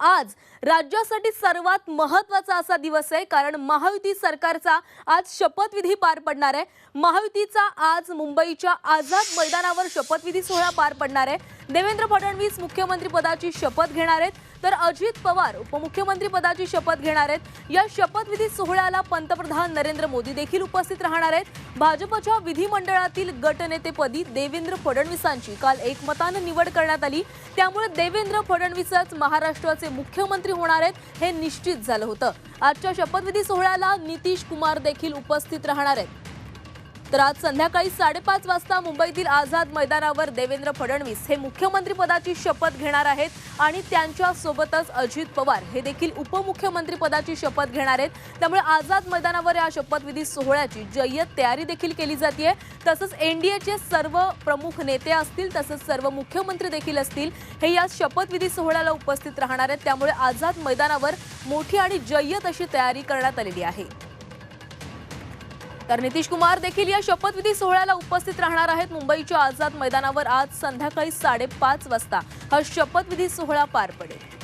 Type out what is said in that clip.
आज राज्यासाठी सर्वात महत्त्वाचा असा दिवस आहे कारण महायुती सरकारचा आज शपथविधी पार पडणार आहे. महायुतीचा आज मुंबईच्या आझाद मैदानावर शपथविधी सोहळा पार पडणार आहे. देवेंद्र फडणवीस मुख्यमंत्री पदाची शपथ घेणार आहेत. तर अजित पवार उपमुख्यमंत्री पदाची शपथ घेणार आहेत. या शपथविधी सोहळ्याला पंतप्रधान नरेंद्र मोदी देखील उपस्थित राहणार आहेत. भाजपच्या विधिमंडळातील गटनेतेपदी देवेंद्र फडणवीसांची काल एकमतानं निवड करण्यात आली. त्यामुळे देवेंद्र फडणवीसच महाराष्ट्राचे मुख्यमंत्री होणार आहेत हे निश्चित झालं होतं. आजच्या शपथविधी सोहळ्याला नितीश कुमार देखील उपस्थित राहणार आहेत. तर आज संध्याकाळी साडेपाच वाजता मुंबईतील आझाद मैदानावर देवेंद्र फडणवीस हे मुख्यमंत्री पदाची शपथ घेणार आहेत आणि त्यांच्या सोबतच अजित पवार हे देखील उपमुख्यमंत्री पदाची शपथ घेणार आहेत. त्यामुळे आझाद मैदानावर या शपथविधी सोहळ्याची जय्यत तयारी देखील केली जाते तसंच एनडीएचे सर्व प्रमुख नेते असतील तसंच सर्व मुख्यमंत्री देखील असतील हे या शपथविधी सोहळ्याला उपस्थित राहणार आहेत. त्यामुळे आझाद मैदानावर मोठी आणि जय्यत अशी तयारी करण्यात आलेली आहे. तर नितीश कुमार देखील या शपथविधी सोहळ्याला उपस्थित राहणार आहेत. मुंबईच्या आझाद मैदानावर आज संध्याकाळी साडेपाच वाजता हा शपथविधी सोहळा पार पडेल.